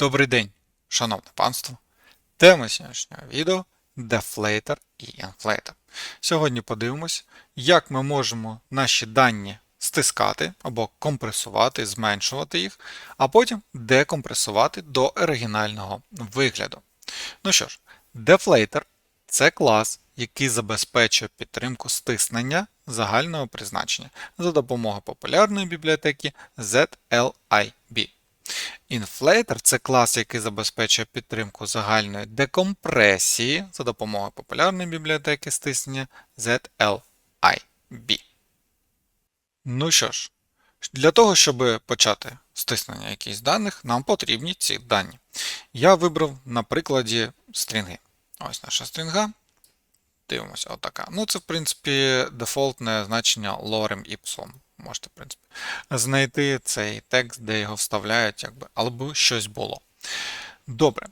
Добрий день, шановне панство! Тема сьогоднішнього відео Deflator і Inflator. Сьогодні подивимось, як ми можемо наші дані стискати або компресувати, зменшувати їх, а потім декомпресувати до оригінального вигляду. Ну що ж, Deflator це клас, який забезпечує підтримку стиснення загального призначення за допомогою популярної бібліотеки ZLIB. Inflator це клас, який забезпечує підтримку загальної декомпресії за допомогою популярної бібліотеки стиснення ZLIB. Ну що ж, для того, щоб почати стиснення якихось даних, нам потрібні ці дані. Я вибрав на прикладі стрінги. Ось наша стрінга. Дивимося, отака. Ну, це, в принципі, дефолтне значення lorem ipsum. Можете, в принципі, знайти цей текст, де його вставляють, якби, або щось було. Добре.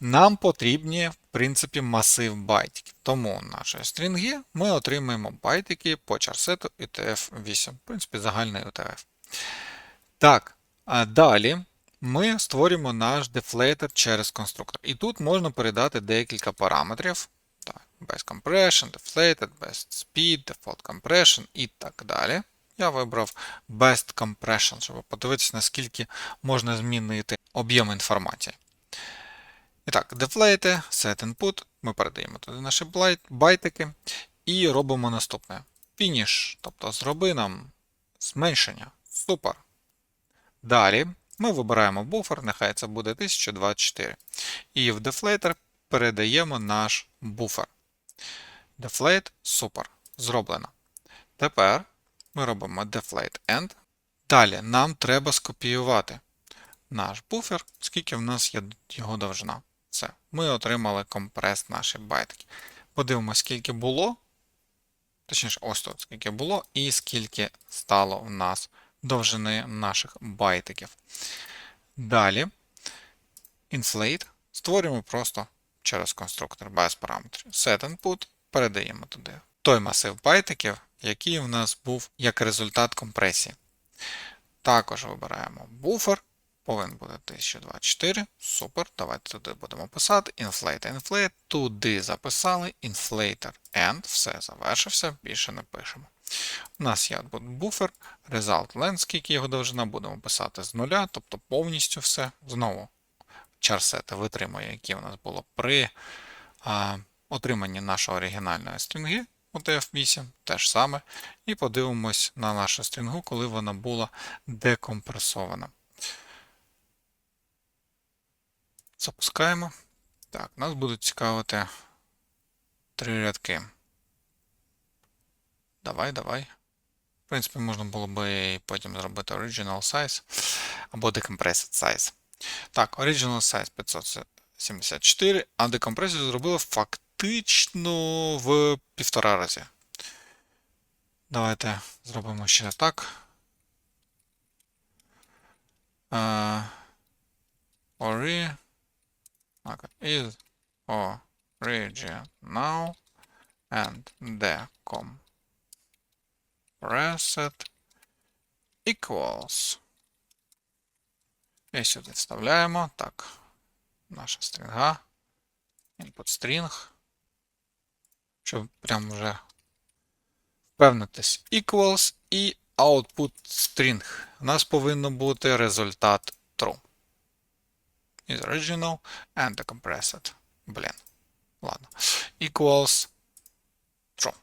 Нам потрібні, в принципі, масив байтиків. Тому нашої стрінги ми отримаємо байтики по чарсету UTF-8. В принципі, загальний UTF. Так, а далі ми створюємо наш дефлейтер через конструктор. І тут можна передати декілька параметрів. Так, Best compression, deflated, best speed, default compression і так далі. Я вибрав Best Compression, щоб подивитися, наскільки можна змінити об'єм інформації. І так, deflate, set input. Ми передаємо туди наші байтики і робимо наступне. Finish, тобто зроби нам зменшення. Супер. Далі ми вибираємо буфер, нехай це буде 1024. І в deflator передаємо наш буфер. Deflate, супер. Зроблено. Тепер ми робимо deflate end. Далі нам треба скопіювати наш буфер, скільки в нас є його довжина. Все. Ми отримали компрес наші байтки. Подивимося, скільки було. Точніше, ось тут скільки було, і скільки стало в нас довжини наших байтиків. Далі, inflate створюємо просто через конструктор без параметрів. Set input, передаємо туди той масив байтиків, який в нас був як результат компресії. Також вибираємо буфер. Повинен бути 1024. Супер. Давайте туди будемо писати. Inflate, inflate. Туди записали. Inflator end. Все, завершився. Більше не пишемо. У нас є буфер, result length, скільки його довжина, будемо писати з нуля, тобто повністю все. Знову чарсета витримує, яке у нас було при а, отриманні нашої оригінальної стрінги. UTF-8, те ж саме. І подивимось на нашу стрінгу, коли вона була декомпресована. Запускаємо. Так, нас будуть цікавити три рядки. Давай, давай. В принципі, можна було би потім зробити Original Size або Decompressed Size. Так, Original Size 574, а декомпресію зробили факт практично в півтора рази. Давайте зробимо ще так. Uh, ori is origin now and the compressed equals. І сюди вставляємо. Так, наша стрінга. Input string Щоб прям вже впевнитись. Equals і output string. У нас повинно бути результат true. Is original and the compressed. Блін. Ладно. Equals true.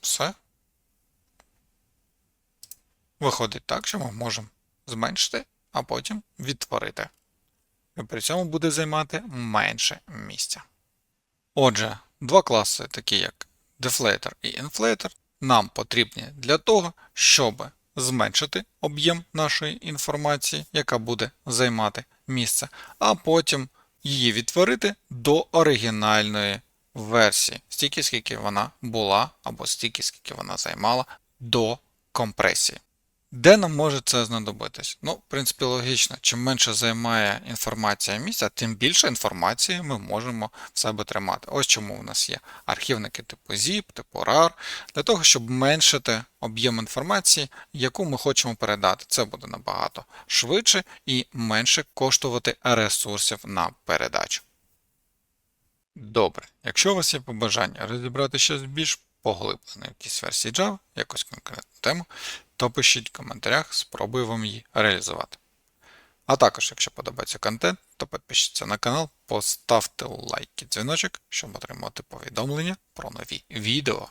Все. Виходить так, що ми можемо зменшити, а потім відтворити. І при цьому буде займати менше місця. Отже, Два класи, такі як Deflator і Inflator, нам потрібні для того, щоб зменшити об'єм нашої інформації, яка буде займати місце, а потім її відтворити до оригінальної версії, стільки, скільки вона була, або стільки, скільки вона займала до компресії. Де нам може це знадобитись? Ну, в принципі, логічно, чим менше займає інформація місця, тим більше інформації ми можемо в себе тримати. Ось чому в нас є архівники типу ZIP, типу RAR, для того, щоб меншити об'єм інформації, яку ми хочемо передати. Це буде набагато швидше і менше коштувати ресурсів на передачу. Добре, якщо у вас є побажання розібрати щось більш поглиблено, якісь версії Java, якусь конкретну тему, то пишіть в коментарях, спробую вам її реалізувати. А також, якщо подобається контент, то підпишіться на канал, поставте лайк і дзвіночок, щоб отримати повідомлення про нові відео.